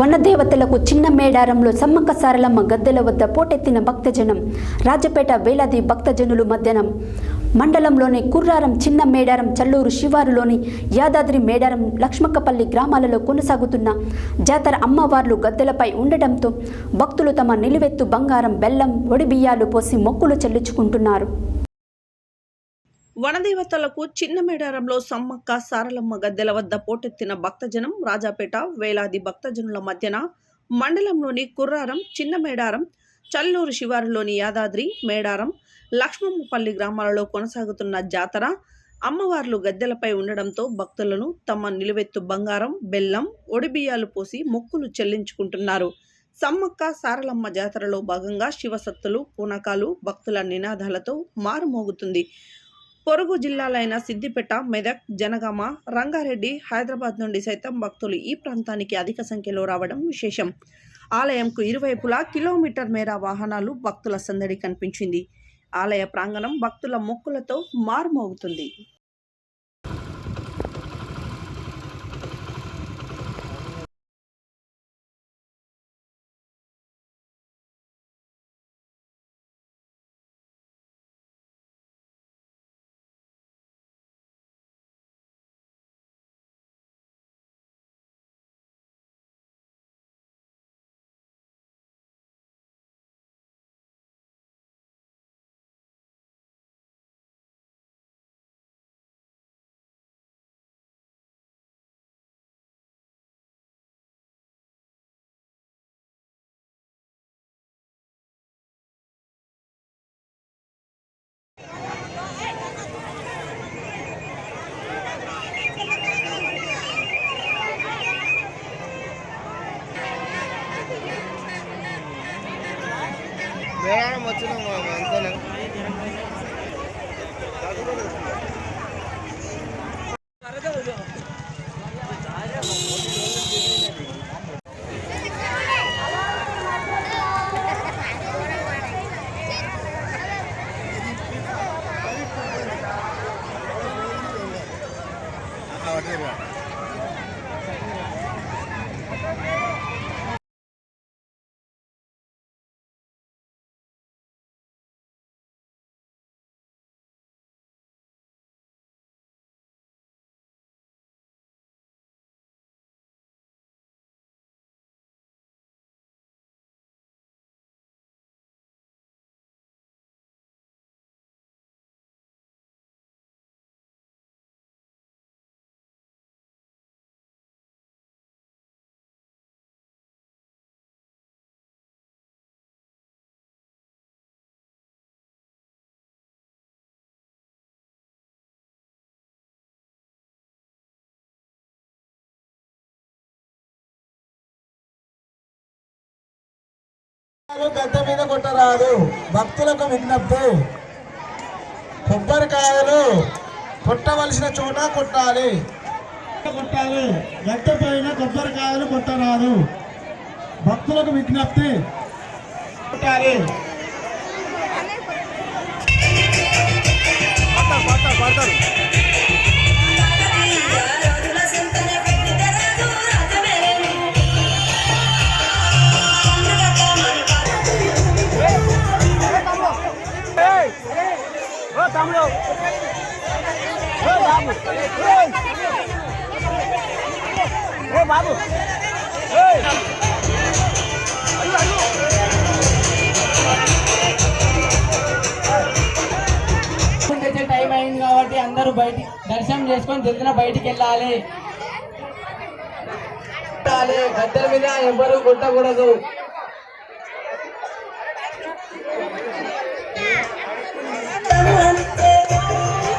వనదేవతలకు చిన్న మేడారంలో సమ్మక్క సారలమ్మ గద్దెల వద్ద పోటెత్తిన భక్తజనం రాజపేట వేలాది భక్తజనులు మధ్యాహ్నం. మండలంలోని కుర్రారం చిన్న మేడారం చల్లూరు శివారులోని యాదాద్రి మేడారం లక్ష్మక్కపల్లి గ్రామాలలో కొనసాగుతున్న జాతర అమ్మవార్లు గద్దెలపై ఉండటంతో భక్తులు తమ నిలువెత్తు బంగారం బెల్లం ఒడిబియ్యాలు పోసి మొక్కులు చెల్లించుకుంటున్నారు. వనదేవతలకు చిన్న మేడారంలో సమ్మక్క సారలమ్మ గద్దెల వద్ద పోటెత్తిన భక్తజనం రాజాపేట వేలాది భక్తజనుల మధ్యన మండలంలోని కుర్రారం చిన్న మేడారం చల్లూరు శివారులోని యాదాద్రి మేడారం లక్ష్మమ్మపల్లి గ్రామాలలో కొనసాగుతున్న జాతర అమ్మవార్లు గద్దెలపై ఉండడంతో భక్తులను తమ నిలువెత్తు బంగారం బెల్లం ఒడిబియ్యాలు పోసి మొక్కులు చెల్లించుకుంటున్నారు. సమ్మక్క సారలమ్మ జాతరలో భాగంగా శివసత్తులు పూనకాలు భక్తుల నినాదాలతో మారుమోగుతుంది. పొరుగు జిల్లాలైన సిద్దిపేట మెదక్ జనగామ రంగారెడ్డి హైదరాబాద్ నుండి సైతం భక్తులు ఈ ప్రాంతానికి అధిక సంఖ్యలో రావడం విశేషం. ఆలయంకు ఇరువైపులా కిలోమీటర్ మేర వాహనాలు భక్తుల సందడి కనిపించింది. ఆలయ ప్రాంగణం భక్తుల మొక్కులతో మారుమోగుతుంది మేడారం వచ్చినాం అంతేనా? గద్దె మీద కొట్టరాదు. భక్తులకు విజ్ఞప్తి. కొబ్బరికాయలు కొట్టవలసిన చోట కొట్టాలి. కొట్టాలి. గద్దె పైన కొబ్బరికాయలు కొట్టరాదు. భక్తులకు విజ్ఞప్తి. కొట్టాలి. టైం అయింది కాబట్టి అందరూ బయట దర్శనం చేసుకొని జల్దిన బయటికి వెళ్ళాలి. వెళ్ళాలి. గద్దెల మీద ఎవ్వరూ కొట్టకూడదు Yeah.